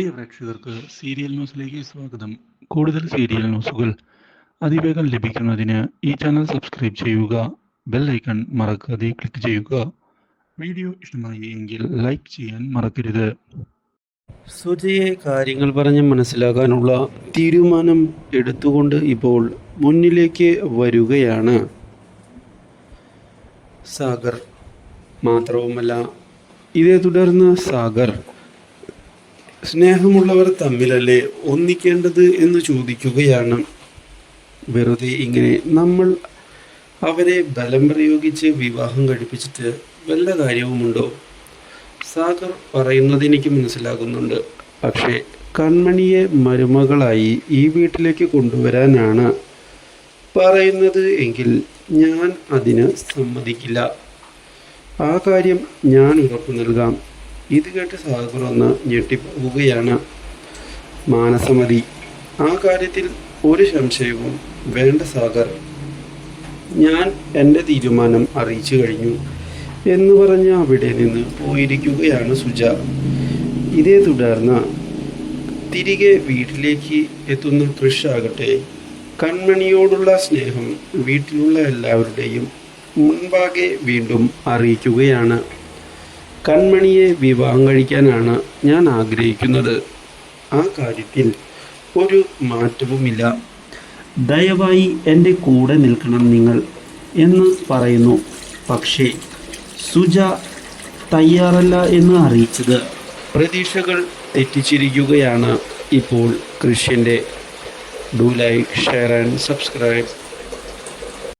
പ്രിയ പ്രേക്ഷകർക്ക് സീരിയൽ ന്യൂസിലേക്ക് സ്വാഗതം. കൂടുതൽ സീരിയൽ ന്യൂസുകൾ അതിവേഗം ലഭിക്കുന്നതിന് ഈ ചാനൽ സബ്സ്ക്രൈബ് ചെയ്യുക ബെൽ ഐക്കൺ മറക്കാതെ ക്ലിക്ക് ചെയ്യുക. വീഡിയോ ഇഷ്ടമായി എങ്കിൽ ലൈക്ക് ചെയ്യാൻ മറക്കരുത്. സുജയെ കാര്യങ്ങൾ പറഞ്ഞ് മനസ്സിലാക്കാനുള്ള തീരുമാനം എടുത്തുകൊണ്ട് ഇപ്പോൾ മുന്നിലേക്ക് വരികയാണ്. സാഗർ മാത്രവുമല്ല ഇതേ തുടർന്ന് സാഗർ സ്നേഹമുള്ളവർ തമ്മിലല്ലേ ഒന്നിക്കേണ്ടത് എന്ന് ചോദിക്കുകയാണ്. വെറുതെ ഇങ്ങനെ നമ്മൾ അവരെ ബലം പ്രയോഗിച്ച് വിവാഹം കഴിപ്പിച്ചിട്ട് വല്ല കാര്യവുമുണ്ടോ? സാഗർ പറയുന്നത് എനിക്ക് മനസ്സിലാകുന്നുണ്ട്. പക്ഷേ കൺമണിയെ മരുമകളായി ഈ വീട്ടിലേക്ക് കൊണ്ടുവരാനാണ് പറയുന്നത് എങ്കിൽ ഞാൻ അതിന് സമ്മതിക്കില്ല. ആ കാര്യം ഞാൻ ഉറപ്പു നൽകാം. ഇത് കേട്ട് സാഗർ ഒന്ന് ഞെട്ടിപ്പോവുകയാണ്. മാനസമതി ആ കാര്യത്തിൽ ഒരു സംശയവും വേണ്ട സാഗർ. ഞാൻ എന്റെ തീരുമാനം അറിയിച്ചു കഴിഞ്ഞു എന്ന് പറഞ്ഞ് അവിടെ നിന്ന് പോയിരിക്കുകയാണ് സുജ. ഇതേ തുടർന്ന് തിരികെ വീട്ടിലേക്ക് എത്തുന്ന കൃഷ് ആകട്ടെ കൺമണിയോടുള്ള സ്നേഹം വീട്ടിലുള്ള എല്ലാവരുടെയും മുൻപാകെ വീണ്ടും അറിയിക്കുകയാണ്. കൺമണിയെ വിവാഹം കഴിക്കാനാണ് ഞാൻ ആഗ്രഹിക്കുന്നത്. ആ കാര്യത്തിൽ ഒരു മാറ്റവുമില്ല. ദയവായി എന്റെ കൂടെ നിൽക്കണം നിങ്ങൾ എന്ന് പറയുന്നു. പക്ഷേ സുജ തയ്യാറല്ല എന്ന് അറിയിച്ചത് പ്രതീക്ഷകൾ തെറ്റിച്ചിരിക്കുകയാണ് ഇപ്പോൾ കൃഷ്യന്റെ do like share and subscribe.